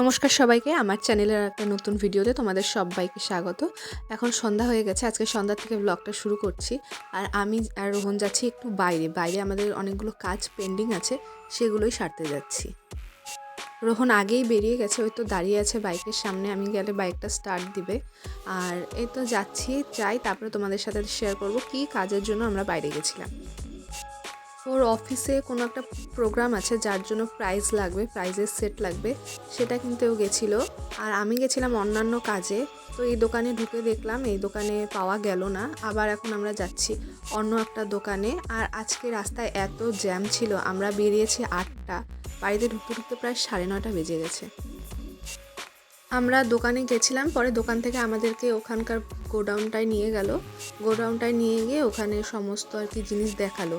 নমস্কার সবাইকে, আমার চ্যানেলের একটা নতুন ভিডিওতে তোমাদের সবাইকে স্বাগত। এখন সন্ধ্যা হয়ে গেছে, আজকে সন্ধ্যা থেকে ব্লগটা শুরু করছি। আর আমি আর রোহন যাচ্ছি একটু বাইরে। বাইরে আমাদের অনেকগুলো কাজ পেন্ডিং আছে, সেগুলোই সারতে যাচ্ছি। রোহন আগেই বেরিয়ে গেছে, ওই তো দাঁড়িয়ে আছে বাইকের সামনে, আমি গেলে বাইকটা স্টার্ট দিবে। আর এই তো যাচ্ছি, যাই, তারপরে তোমাদের সাথে শেয়ার করব কী কাজের জন্য আমরা বাইরে গেছিলাম। ওর অফিসে কোনো একটা প্রোগ্রাম আছে যার জন্য প্রাইজ লাগবে প্রাইজের সেট লাগবে, সেটা কিনতেও গেছিল। আর আমি গেছিলাম অন্যান্য কাজে, তো এই দোকানে ঢুকে দেখলাম এই দোকানে পাওয়া গেল না। আবার এখন আমরা যাচ্ছি অন্য একটা দোকানে। আর আজকে রাস্তায় এত জ্যাম ছিল, আমরা বেরিয়েছি আটটা, বাড়িতে ঢুকতে ঢুকতে প্রায় সাড়ে নটা বেজে গেছে। আমরা দোকানে গেছিলাম, পরে দোকান থেকে আমাদেরকে ওখানকার গোডাউনটায় নিয়ে গেল। গোডাউনটায় নিয়ে গিয়ে ওখানে সমস্ত আর কি জিনিস দেখাল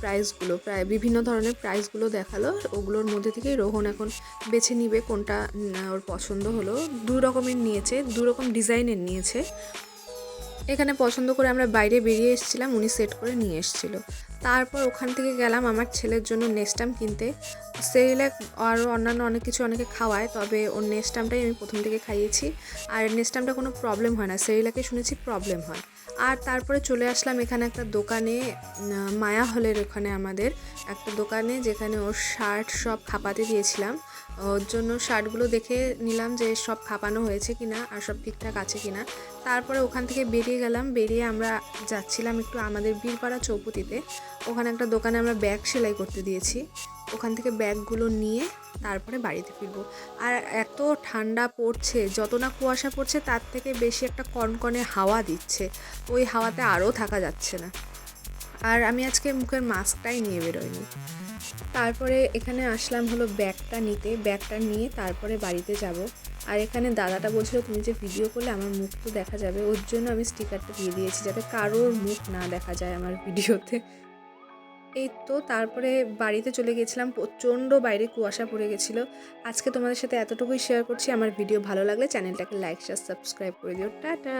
প্রাইসগুলো প্রায় বিভিন্ন ধরনের প্রাইসগুলো দেখাল। ওগুলোর মধ্যে থেকেই রোহন এখন বেছে নিবে কোনটা ওর পছন্দ হলো। দু রকমের নিয়েছে, দু রকম ডিজাইনের নিয়েছে। এখানে পছন্দ করে আমরা বাইরে বেরিয়ে এসেছিলাম, উনি সেট করে নিয়ে এসেছিল। তারপর ওখান থেকে গেলাম আমার ছেলের জন্য নেস্টাম কিনতে। সেরিল্যাক আরও অন্যান্য অনেক কিছু অনেকে খাওয়ায়, তবে ওর নেস্টামটাই আমি প্রথম থেকে খাইয়েছি। আর নেস্টামটা কোনো প্রবলেম হয় না, সেরিলাকে শুনেছি প্রবলেম হয়। আর তারপরে চলে আসলাম এখানে একটা দোকানে মায়া হলের ওখানে আমাদের। একটা দোকানে যেখানে ওর শার্ট সব খাপাতে দিয়েছিলাম। ওর জন্য শার্টগুলো দেখে নিলাম যে সব খাপানো হয়েছে কিনা আর সব ঠিকঠাক আছে কিনা। তারপরে ওখান থেকে বেরিয়ে গেলাম। বেরিয়ে আমরা যাচ্ছিলাম একটু আমাদের বীরপাড়া চৌপতিতে। ওখানে একটা দোকানে আমরা ব্যাগ সেলাই করতে দিয়েছি। ওখান থেকে ব্যাগগুলো নিয়ে তারপরে বাড়িতে ফিরবো। আর এত ঠান্ডা পড়ছে, যত না কুয়াশা পড়ছে তার থেকে বেশি একটা কনকনে হাওয়া দিচ্ছে। ওই হাওয়াতে আরও থাকা যাচ্ছে না। আর আমি আজকে মুখের মাস্কটাই নিয়ে বেরোইনি। তারপরে এখানে আসলাম হলো ব্যাগটা নিতে। ব্যাগটা নিয়ে তারপরে বাড়িতে যাব। আর এখানে দাদাটা বলছিল, তুমি যে ভিডিও করলে আমার মুখ তো দেখা যাবে। ওর জন্য আমি স্টিকারটা দিয়ে দিয়েছি, যাতে কারোর মুখ না দেখা যায় আমার ভিডিওতে এই তো তারপরে বাড়িতে চলে গেছিলাম, প্রচণ্ড বাইরে কুয়াশা পড়ে গেছিল। আজকে তোমাদের সাথে এতটুকুই শেয়ার করছি। আমার ভিডিও ভালো লাগলে চ্যানেলটাকে লাইক শেয়ার সাবস্ক্রাইব করে দিও। টাটা!